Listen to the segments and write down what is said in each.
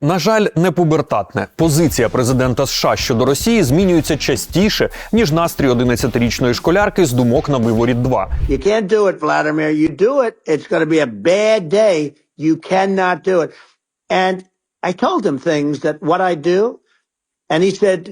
На жаль, не пубертатне. Позиція президента США щодо Росії змінюється частіше ніж настрій 11-річної школярки з думок на виворіт 2 You can't do it, Vladimir. You do it, it's going to be a bad day. You cannot do it. And I told him things that what I do, and he said,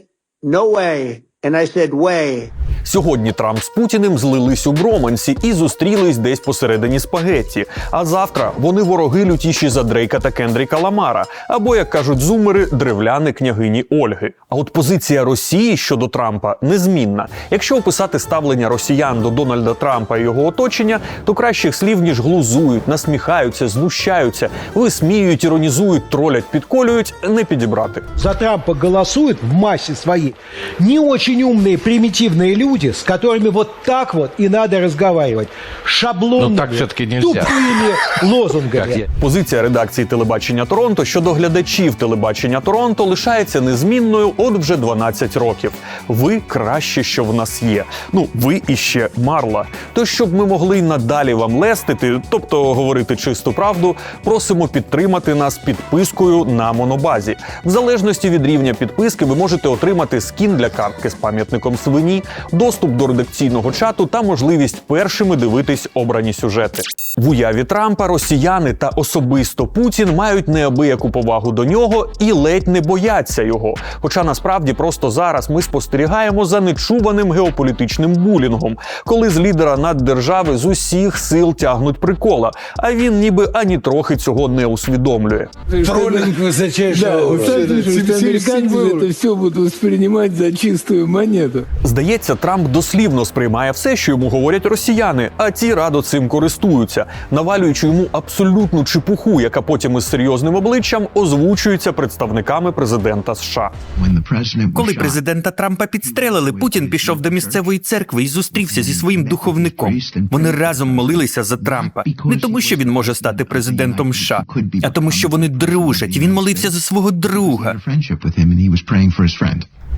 no way. And I said, way. Сьогодні Трамп з Путіним злились у Бромансі і зустрілись десь посередині спагетті. А завтра вони вороги лютіші за Дрейка та Кендріка Ламара, або як кажуть зумери, древляни княгині Ольги. А от позиція Росії щодо Трампа незмінна. Якщо описати ставлення росіян до Дональда Трампа і його оточення, то кращих слів ніж глузують, насміхаються, знущаються, висміюють, іронізують, тролять, підколюють, не підібрати. за Трампа голосуют в массе своей не очень умные, примитивные люди, с которыми вот так вот и надо разговаривать. Шаблонными, Ну, так всё-таки нельзя. тупыми лозунгами. Как я- Позиція редакції телебачення Торонто щодо глядачів телебачення Торонто лишається незмінною от вже 12 років. Ви краще, що в нас є. Ну, ви іще марла. То щоб ми могли й надалі вам лестити, тобто говорити чисту правду, просимо підтримати нас підпискою на монобазі. В залежності від рівня підписки ви можете отримати скін для картки з пам'ятником свині, доступ до редакційного чату та можливість першими дивитись обрані сюжети. В уяві Трампа росіяни та особисто Путін мають неабияку повагу до нього і ледь не бояться його. Хоча насправді просто зараз ми спостерігаємо за нечуваним геополітичним булінгом, коли з лідера наддержави з усіх сил тягнуть прикола, а він ніби ані трохи цього не усвідомлює. Троллинг высочайшего Да, вот уровня. так же, что американцы это все будут воспринимать за чистую монету. Здається, Трамп дослівно сприймає все, що йому говорять росіяни, а ті радо цим користуються, навалюючи йому абсолютну чепуху, яка потім із серйозним обличчям озвучується представниками президента США. Коли президента Трампа підстрелили, Путін пішов до місцевої церкви і зустрівся зі своїм духовником. Вони разом молилися за Трампа не тому, що він може стати президентом США, а тому, що вони дружать. Він молився за свого друга.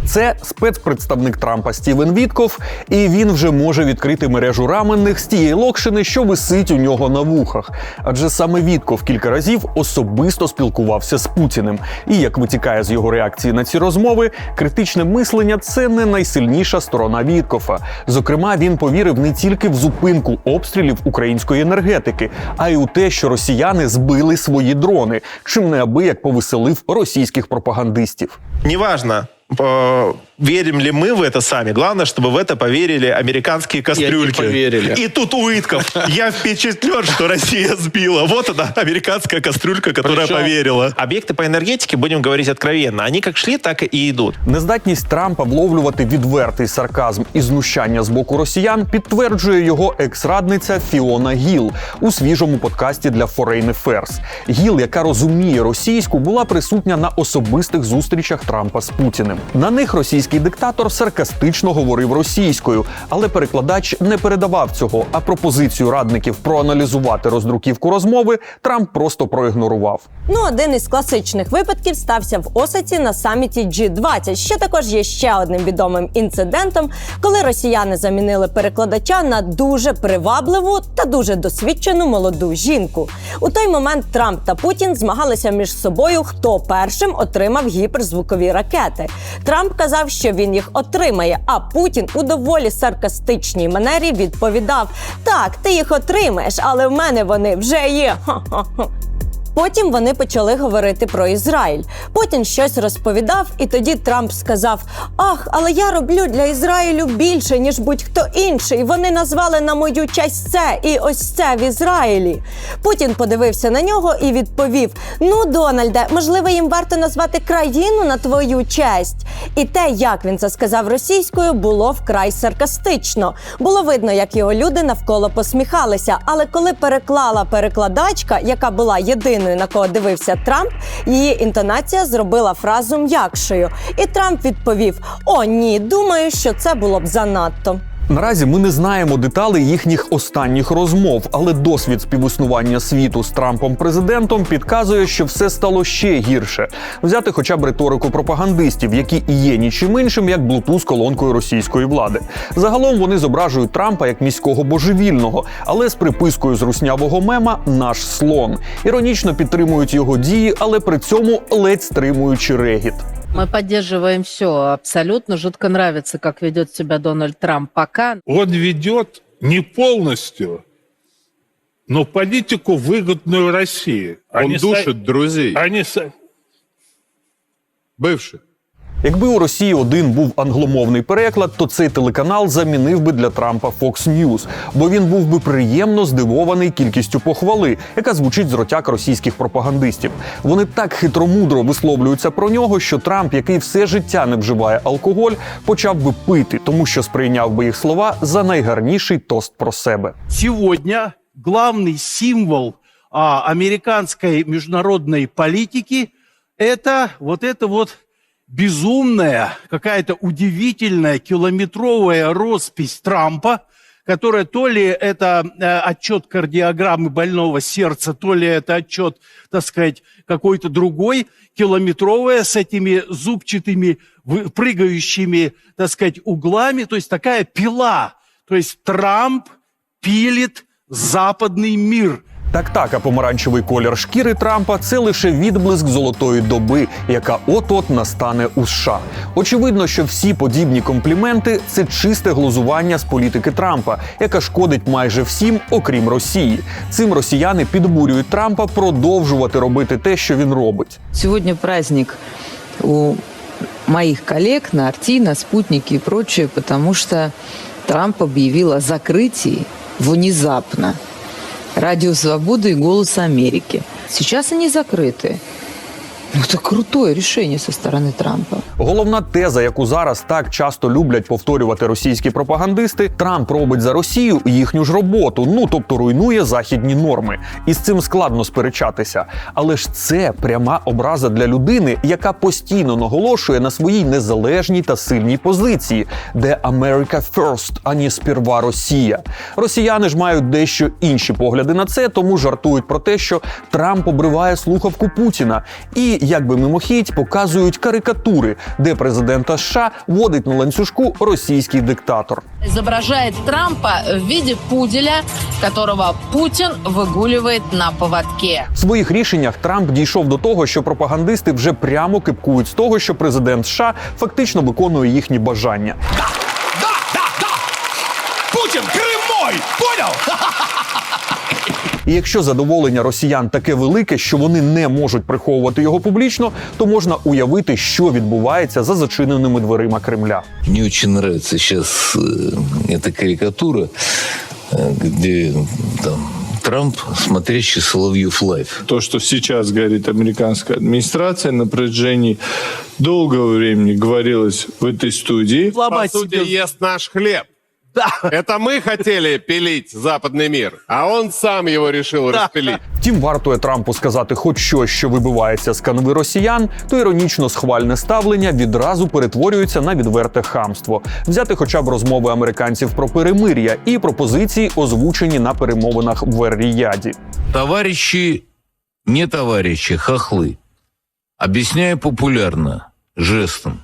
Це спецпредставник Трампа Стівен Вітков, і він вже може відкрити мережу раменних з тієї локшини, що висить у нього на вухах. Адже саме Вітков кілька разів особисто спілкувався з Путіним. І як витікає з його реакції на ці розмови, критичне мислення це не найсильніша сторона Віткофа. Зокрема, він повірив не тільки в зупинку обстрілів української енергетики, а й у те, що росіяни збили свої дрони, чим неабияк повеселив російських пропагандистів. Неважно, э, верим ли мы в это сами. Главное, чтобы в это поверили американские кастрюльки. поверили. И тут Уитков. Я впечатлен, что Россия сбила. Вот она, американская кастрюлька, которая Причем- поверила. Объекты по энергетике, будем говорить откровенно, они как шли, так и идут. Нездатність Трампа вловлювати відвертий сарказм і знущання з боку росіян підтверджує його екс-радниця Фіона Гіл у свіжому подкасті для Foreign Affairs. Гіл, яка розуміє російську, була присутня на особистих зустрічах Трампа з Путіним. На них російський диктатор саркастично говорив російською, але перекладач не передавав цього. А пропозицію радників проаналізувати роздруківку розмови Трамп просто проігнорував. Ну, один із класичних випадків стався в Осаці на саміті G20, що також є ще одним відомим інцидентом, коли росіяни замінили перекладача на дуже привабливу та дуже досвідчену молоду жінку. У той момент Трамп та Путін змагалися між собою, хто першим отримав гіперзвукові ракети. Трамп казав, що він їх отримає, а Путін у доволі саркастичній манері відповідав: Так, ти їх отримаєш, але в мене вони вже є. Ха-ха-ха. Потім вони почали говорити про Ізраїль. Путін щось розповідав, і тоді Трамп сказав: Ах, але я роблю для Ізраїлю більше, ніж будь-хто інший. Вони назвали на мою честь це і ось це в Ізраїлі. Путін подивився на нього і відповів: Ну, Дональде, можливо, їм варто назвати країну на твою честь. І те, як він це сказав російською, було вкрай саркастично. Було видно, як його люди навколо посміхалися. Але коли переклала перекладачка, яка була єдиною, на кого дивився Трамп, її інтонація зробила фразу м'якшою. І Трамп відповів: О, ні, думаю, що це було б занадто. Наразі ми не знаємо деталей їхніх останніх розмов, але досвід співіснування світу з Трампом президентом підказує, що все стало ще гірше. Взяти хоча б риторику пропагандистів, які і є нічим іншим, як блутуз колонкою російської влади. Загалом вони зображують Трампа як міського божевільного, але з припискою з руснявого мема наш слон. Іронічно підтримують його дії, але при цьому ледь стримуючи регіт. Мы поддерживаем все абсолютно. Жутко нравится, как ведет себя Дональд Трамп пока. Он ведет не полностью, но политику, выгодную России. Он Они душит са- друзей, Они са- бывших. Якби у Росії один був англомовний переклад, то цей телеканал замінив би для Трампа Fox News, бо він був би приємно здивований кількістю похвали, яка звучить з ротяк російських пропагандистів. Вони так хитромудро висловлюються про нього, що Трамп, який все життя не вживає алкоголь, почав би пити, тому що сприйняв би їх слова за найгарніший тост про себе. сегодня главный символ а, американской международной политики это вот это вот безумная, какая-то удивительная километровая роспись Трампа, которая то ли это э, отчет кардиограммы больного сердца, то ли это отчет, так сказать, какой-то другой, километровая с этими зубчатыми, прыгающими, так сказать, углами, то есть такая пила. То есть Трамп пилит западный мир. Так так, а помаранчевий колір шкіри Трампа це лише відблиск золотої доби, яка от-от настане у США. Очевидно, що всі подібні компліменти це чисте глузування з політики Трампа, яка шкодить майже всім, окрім Росії. Цим росіяни підбурюють Трампа продовжувати робити те, що він робить. Сегодня праздник у моих коллег на Арти, на Спутнике и прочее, потому что Трамп объявил о закрытии внезапно Радио Свободы и Голос Америки. Сейчас они закрыты. Ну, это крутое решение со стороны Трампа. Головна теза, яку зараз так часто люблять повторювати російські пропагандисти, Трамп робить за Росію їхню ж роботу, ну тобто руйнує західні норми. І з цим складно сперечатися. Але ж це пряма образа для людини, яка постійно наголошує на своїй незалежній та сильній позиції, де America first, ані сперва Росія. Росіяни ж мають дещо інші погляди на це, тому жартують про те, що Трамп обриває слухавку Путіна. І якби мимохідь показують карикатури, де президента США водить на ланцюжку російський диктатор. Изображает Трампа в виде пуделя, которого Путин выгуливает на поводке. В своїх рішеннях Трамп дійшов до того, що пропагандисти вже прямо кипкують з того, що президент США фактично виконує їхні бажання. Путин, Крым мой! Понял? І якщо задоволення росіян таке велике, що вони не можуть приховувати його публічно, то можна уявити, що відбувається за зачиненими дверима Кремля. Мне очень нравится сейчас э, эта карикатура, э, где там Трамп, смотрящий Соловьев лайф. То, что сейчас говорит американская администрация, на протяжении долгого времени говорилось в этой студии. Ломать По сути, себе- ест наш хлеб. Это мы хотели пилить западный мир, а он сам его решил распилить. Втім, вартує Трампу сказати хоч щось, що вибивається з канви росіян, то іронічно схвальне ставлення відразу перетворюється на відверте хамство. Взяти хоча б розмови американців про перемир'я і пропозиції, озвучені на перемовинах в Ер-Ріяді. Товарищи, не товарищи, хохлы. Объясняю популярно, жестом.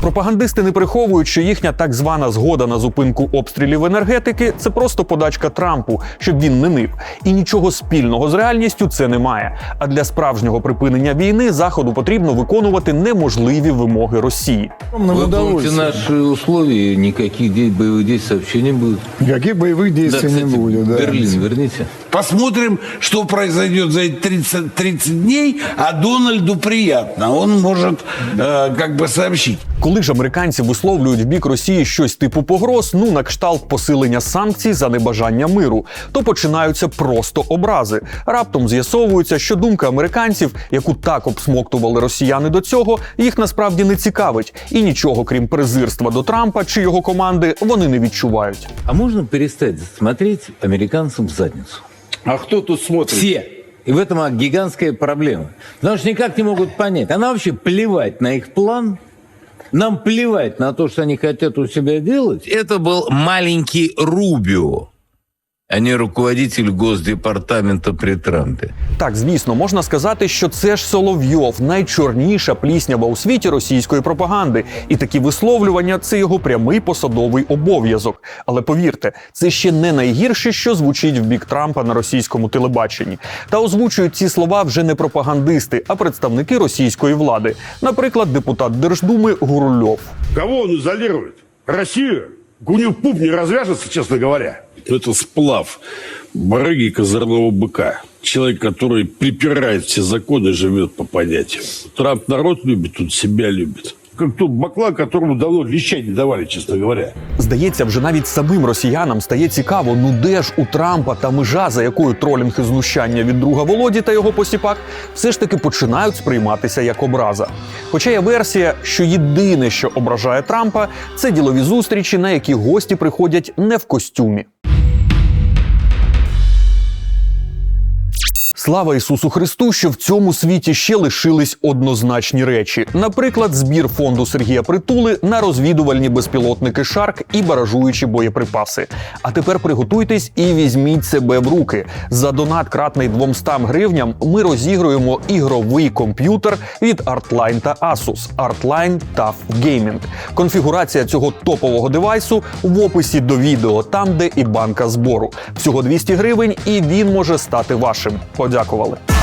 Пропагандисти не приховують, що їхня так звана згода на зупинку обстрілів енергетики це просто подачка Трампу, щоб він не нив. І нічого спільного з реальністю це не має. А для справжнього припинення війни заходу потрібно виконувати неможливі вимоги Росії. Выполните наши условия, никаких де- боевых действий вообще не будет. Никаких боевых Да, действий кстати, не будет. Да. Берлин верните. Посмотрим, что произойдет за эти 30, 30 дней, а Дональду приятно. Он может э, как бы сообщить. Коли ж американці висловлюють в бік Росії щось типу погроз, ну на кшталт посилення санкцій за небажання миру, то починаються просто образи. Раптом з'ясовується, що думка американців, яку так обсмоктували росіяни до цього, їх насправді не цікавить, і нічого крім презирства до Трампа чи його команди вони не відчувають. А можно перестать смотреть американцам в задницу? А кто тут смотрит? Все. И в этом гигантская проблема. Потому что никак не могут понять. Она вообще плевать на их план, Нам плевать на то, что они хотят у себя делать. Это был маленький Рубио, а не руководитель Госдепартамента при Трампе. Так, звісно, можна сказати, що це ж Соловйов, найчорніша пліснява у світі російської пропаганди, і такі висловлювання це його прямий посадовий обов'язок. Але повірте, це ще не найгірше, що звучить в бік Трампа на російському телебаченні. Та озвучують ці слова вже не пропагандисти, а представники російської влади, наприклад, депутат Держдуми Гурульов. Кого он изолирует? Россию? У него пуп не развяжется, честно говоря Это сплав барыги козырного быка. Человек, который припирает все законы, живет по понятиям. Трамп народ любит, он себя любит. Как тот баклан, которому давно леща не давали, честно говоря. Здається, вже навіть самим росіянам стає цікаво, ну де ж у Трампа та межа, за якою тролінг і знущання від друга Володі та його посіпак, все ж таки починають сприйматися як образа. Хоча є версія, що єдине, що ображає Трампа, це ділові зустрічі, на які гості приходять не в костюмі. Слава Ісусу Христу, що в цьому світі ще лишились однозначні речі. Наприклад, збір фонду Сергія Притули на розвідувальні безпілотники Шарк і баражуючі боєприпаси. А тепер приготуйтесь і візьміть себе в руки. За донат кратний 200 гривням ми розігруємо ігровий комп'ютер від Artline та Asus Artline TUF Gaming. Конфігурація цього топового девайсу в описі до відео, там де і банка збору. Всього 200 гривень, і він може стати вашим. Подякували.